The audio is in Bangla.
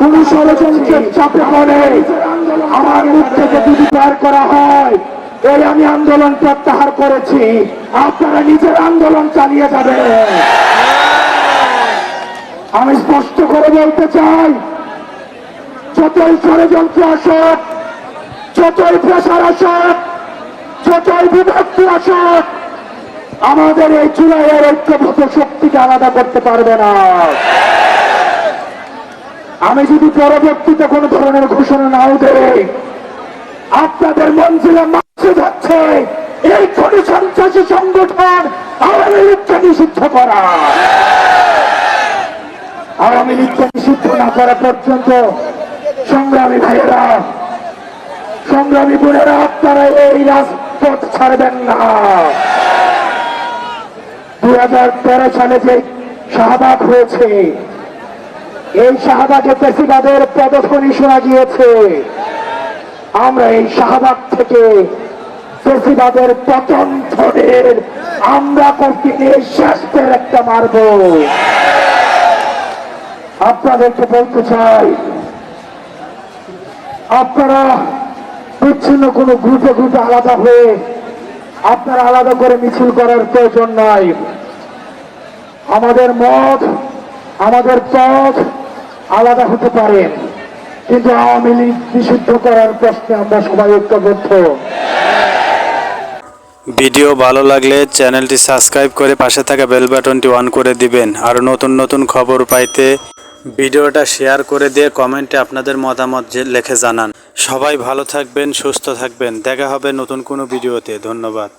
কোন ষড়যন্ত্রের চাপে পড়ে। আমার মুখ থেকে যদি করা হয়, এই আমি আন্দোলন প্রত্যাহার করেছি। আপনারা নিজের আন্দোলন চালিয়ে যাবেন। আমি স্পষ্ট করে বলতে চাই, যতই ষড়যন্ত্র আসুক, যতই আসুক, যতই বিভক্তি আসুক, আমাদের এই চুলাইয়ের ঐক্যভূত শক্তিকে আলাদা করতে পারবে না। আমি যদি পরবর্তীতে কোন ধরনের ঘোষণা নাও দেই, আপনাদের মঞ্জিলে মাসে যাচ্ছে। এই কোন সন্ত্রাসী সংগঠন আওয়ামী লীগকে নিষিদ্ধ করা। আওয়ামী লীগকে নিষিদ্ধ না করা পর্যন্ত সংগ্রামী ভাইয়েরা, সংগ্রামী বোনেরা, আপনারা এই রাজপথ ছাড়বেন না। দুই হাজার তেরো সালে যে শাহবাগ হয়েছে এই শাহবাগে পেশিবাদের প্রদর্শনী শোনা গিয়েছে। আমরা এই শাহবাগ থেকে পেশিবাদের পতন ধনের আমরা কঠিনে শেষের একটা মারব আপনাদেরকে বলতে চাই, আপনারা বিচ্ছিন্ন কোনো গ্রুপে গ্রুপে আলাদা হয়ে আপনারা আলাদা করে মিছিল করার প্রয়োজন নাই। আমাদের মত, আমাদের পথ আলাদা হতে পারে। কিন্তু আওয়ামী লীগ নিষিদ্ধ করার প্রশ্নে আমরা সবাই ঐক্যবদ্ধ। ভিডিও ভালো লাগলে চ্যানেলটি সাবস্ক্রাইব করে পাশে থাকা বেল বাটনটি অন করে দিবেন। আর নতুন নতুন খবর পাইতে ভিডিওটা শেয়ার করে দিয়ে কমেন্টে আপনাদের মতামত লিখে জানান। সবাই ভালো থাকবেন, সুস্থ থাকবেন। দেখা হবে নতুন কোনো ভিডিওতে। ধন্যবাদ।